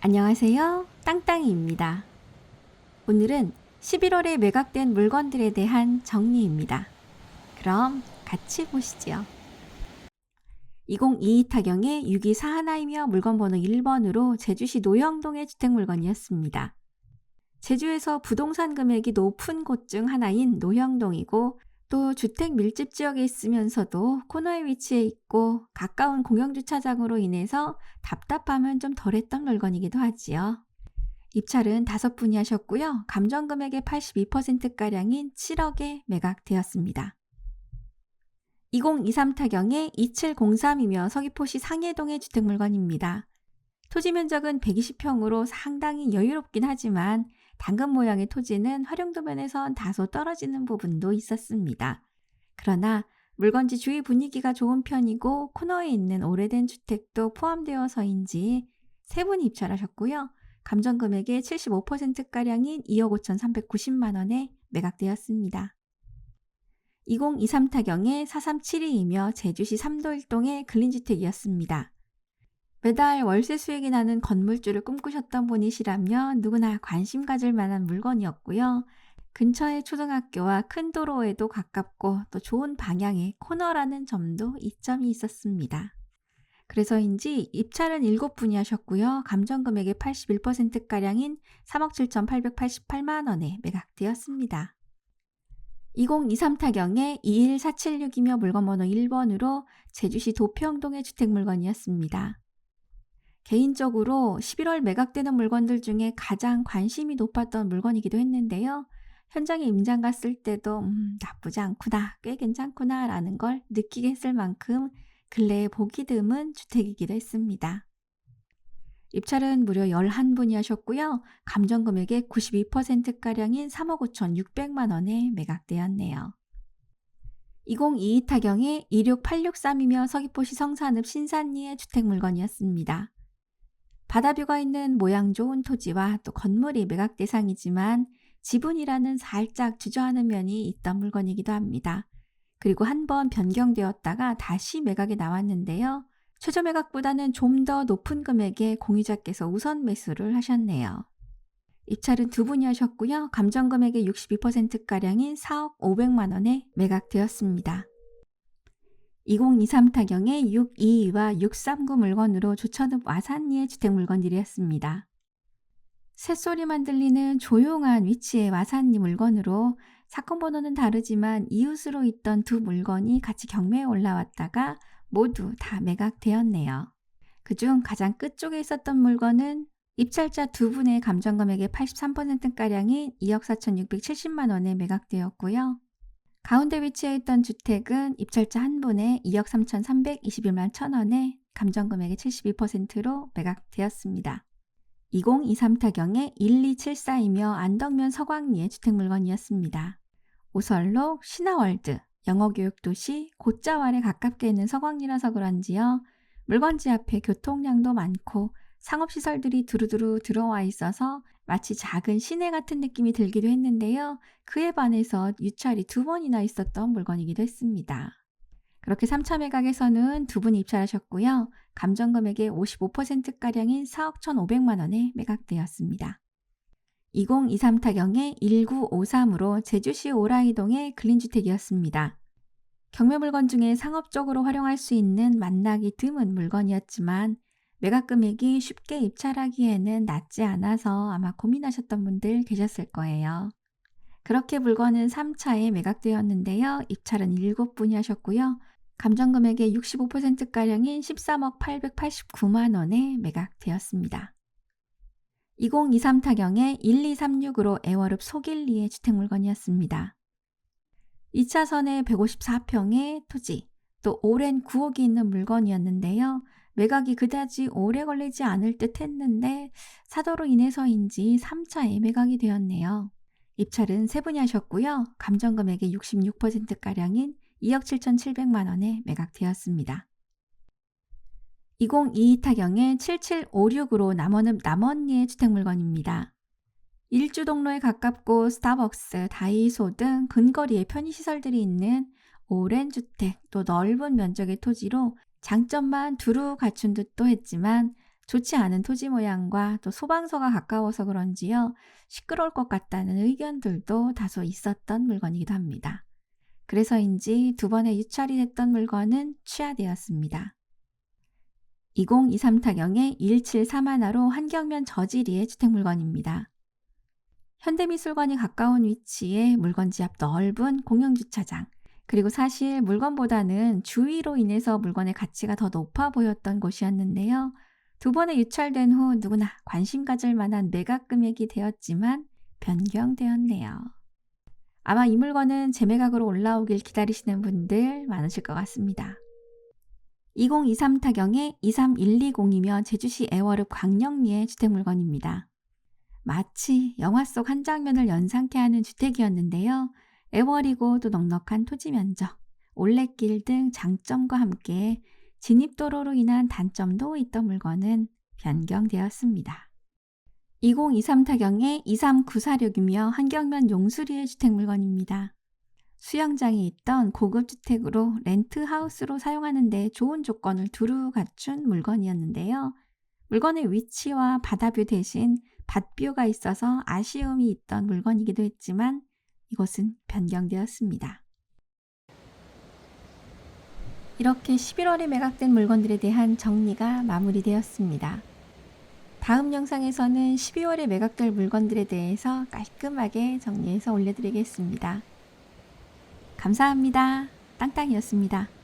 안녕하세요. 땅땅이입니다. 오늘은 11월에 매각된 물건들에 대한 정리입니다. 그럼 같이 보시죠. 2022 타경의 6241이며 물건 번호 1번으로 제주시 노영동의 주택 물건이었습니다. 제주에서 부동산 금액이 높은 곳 중 하나인 노영동이고 또 주택 밀집 지역에 있으면서도 코너에 위치해 있고 가까운 공영주차장으로 인해서 답답함은 좀 덜했던 물건이기도 하지요. 입찰은 다섯 분이 하셨고요. 감정 금액의 82%가량인 7억에 매각되었습니다. 2023 타경의 2703이며 서귀포시 상해동의 주택 물건입니다. 토지 면적은 120평으로 상당히 여유롭긴 하지만 당근 모양의 토지는 활용도 면에선 다소 떨어지는 부분도 있었습니다. 그러나 물건지 주위 분위기가 좋은 편이고 코너에 있는 오래된 주택도 포함되어서인지 세 분이 입찰하셨고요. 감정 금액의 75%가량인 2억 5,390만 원에 매각되었습니다. 2023 타경의 4372이며 제주시 삼도일동의 근린주택이었습니다. 매달 월세 수익이 나는 건물주를 꿈꾸셨던 분이시라면 누구나 관심 가질 만한 물건이었고요. 근처의 초등학교와 큰 도로에도 가깝고 또 좋은 방향의 코너라는 점도 이점이 있었습니다. 그래서인지 입찰은 7분이 하셨고요. 감정 금액의 81%가량인 3억 7,888만 원에 매각되었습니다. 2023 타경의 21476이며 물건 번호 1번으로 제주시 도평동의 주택 물건이었습니다. 개인적으로 11월 매각되는 물건들 중에 가장 관심이 높았던 물건이기도 했는데요. 현장에 임장 갔을 때도 음, 나쁘지 않구나, 꽤 괜찮구나 라는 걸 느끼게 했을 만큼 근래에 보기 드문 주택이기도 했습니다. 입찰은 무려 11분이 하셨고요. 감정 금액의 92%가량인 3억 5천6백만 원에 매각되었네요. 2022 타경의 26863이며 서귀포시 성산읍 신산리의 주택 물건이었습니다. 바다뷰가 있는 모양 좋은 토지와 또 건물이 매각 대상이지만 지분이라는 살짝 주저하는 면이 있던 물건이기도 합니다. 그리고 한 번 변경되었다가 다시 매각에 나왔는데요. 최저 매각보다는 좀 더 높은 금액에 공유자께서 우선 매수를 하셨네요. 입찰은 두 분이 하셨고요. 감정 금액의 62%가량인 4억 500만 원에 매각되었습니다. 2023 타경의 622와 639 물건으로 조천읍 와산리의 주택 물건들이었습니다. 새소리만 들리는 조용한 위치의 와산리 물건으로 사건 번호는 다르지만 이웃으로 있던 두 물건이 같이 경매에 올라왔다가 모두 다 매각되었네요. 그중 가장 끝쪽에 있었던 물건은 입찰자 두 분의 감정금액의 83%가량인 2억 4,670만 원에 매각되었고요. 가운데 위치해 있던 주택은 입찰자 한 분의 2억 3,321만 1천원에 감정금액의 72%로 매각되었습니다. 2023 타경의 1274이며 안덕면 서광리의 주택 물건이었습니다. 오설록, 신화월드, 영어교육도시, 곧자왈에 가깝게 있는 서광리라서 그런지요. 물건지 앞에 교통량도 많고 상업시설들이 두루두루 들어와 있어서 마치 작은 시내 같은 느낌이 들기도 했는데요. 그에 반해서 유찰이 두 번이나 있었던 물건이기도 했습니다. 그렇게 3차 매각에서는 두 분이 입찰하셨고요. 감정 금액의 55%가량인 4억 1,500만 원에 매각되었습니다. 2023 타경의 1953으로 제주시 오라이동의 근린주택이었습니다. 경매 물건 중에 상업적으로 활용할 수 있는 만나기 드문 물건이었지만 매각 금액이 쉽게 입찰하기에는 낮지 않아서 아마 고민하셨던 분들 계셨을 거예요. 그렇게 물건은 3차에 매각되었는데요. 입찰은 7분이 하셨고요. 감정 금액의 65%가량인 13억 889만 원에 매각되었습니다. 2023 타경의 1236으로 애월읍 소길리의 주택 물건이었습니다. 2차선에 154평의 토지, 또 오랜 구옥이 있는 물건이었는데요. 매각이 그다지 오래 걸리지 않을 듯 했는데 사도로 인해서인지 3차에 매각이 되었네요. 입찰은 세 분이 하셨고요. 감정 금액의 66%가량인 2억 7,700만 원에 매각되었습니다. 2022 타경의 7756으로 남원읍 남원리의 주택 물건입니다. 일주 동로에 가깝고 스타벅스, 다이소 등 근거리에 편의시설들이 있는 오랜 주택 또 넓은 면적의 토지로 장점만 두루 갖춘 듯도 했지만 좋지 않은 토지 모양과 또 소방서가 가까워서 그런지요. 시끄러울 것 같다는 의견들도 다소 있었던 물건이기도 합니다. 그래서인지 두 번의 유찰이 됐던 물건은 취하되었습니다. 2023 타경의 173하나로 한경면 저지리의 주택 물건입니다. 현대미술관이 가까운 위치에 물건지 앞 넓은 공영주차장, 그리고 사실 물건보다는 주위로 인해서 물건의 가치가 더 높아 보였던 곳이었는데요. 두 번에 유찰된 후 누구나 관심 가질 만한 매각 금액이 되었지만 변경되었네요. 아마 이 물건은 재매각으로 올라오길 기다리시는 분들 많으실 것 같습니다. 2023 타경의 23120이며 제주시 애월읍 광령리의 주택 물건입니다. 마치 영화 속 한 장면을 연상케 하는 주택이었는데요. 애월이고 또 넉넉한 토지 면적, 올레길 등 장점과 함께 진입도로로 인한 단점도 있던 물건은 변경되었습니다. 2023 타경의 23946이며 한경면 용수리의 주택 물건입니다. 수영장이 있던 고급 주택으로 렌트하우스로 사용하는 데 좋은 조건을 두루 갖춘 물건이었는데요. 물건의 위치와 바다뷰 대신 밭뷰가 있어서 아쉬움이 있던 물건이기도 했지만 이것은 변경되었습니다. 이렇게 11월에 매각된 물건들에 대한 정리가 마무리되었습니다. 다음 영상에서는 12월에 매각될 물건들에 대해서 깔끔하게 정리해서 올려드리겠습니다. 감사합니다. 땅땅이었습니다.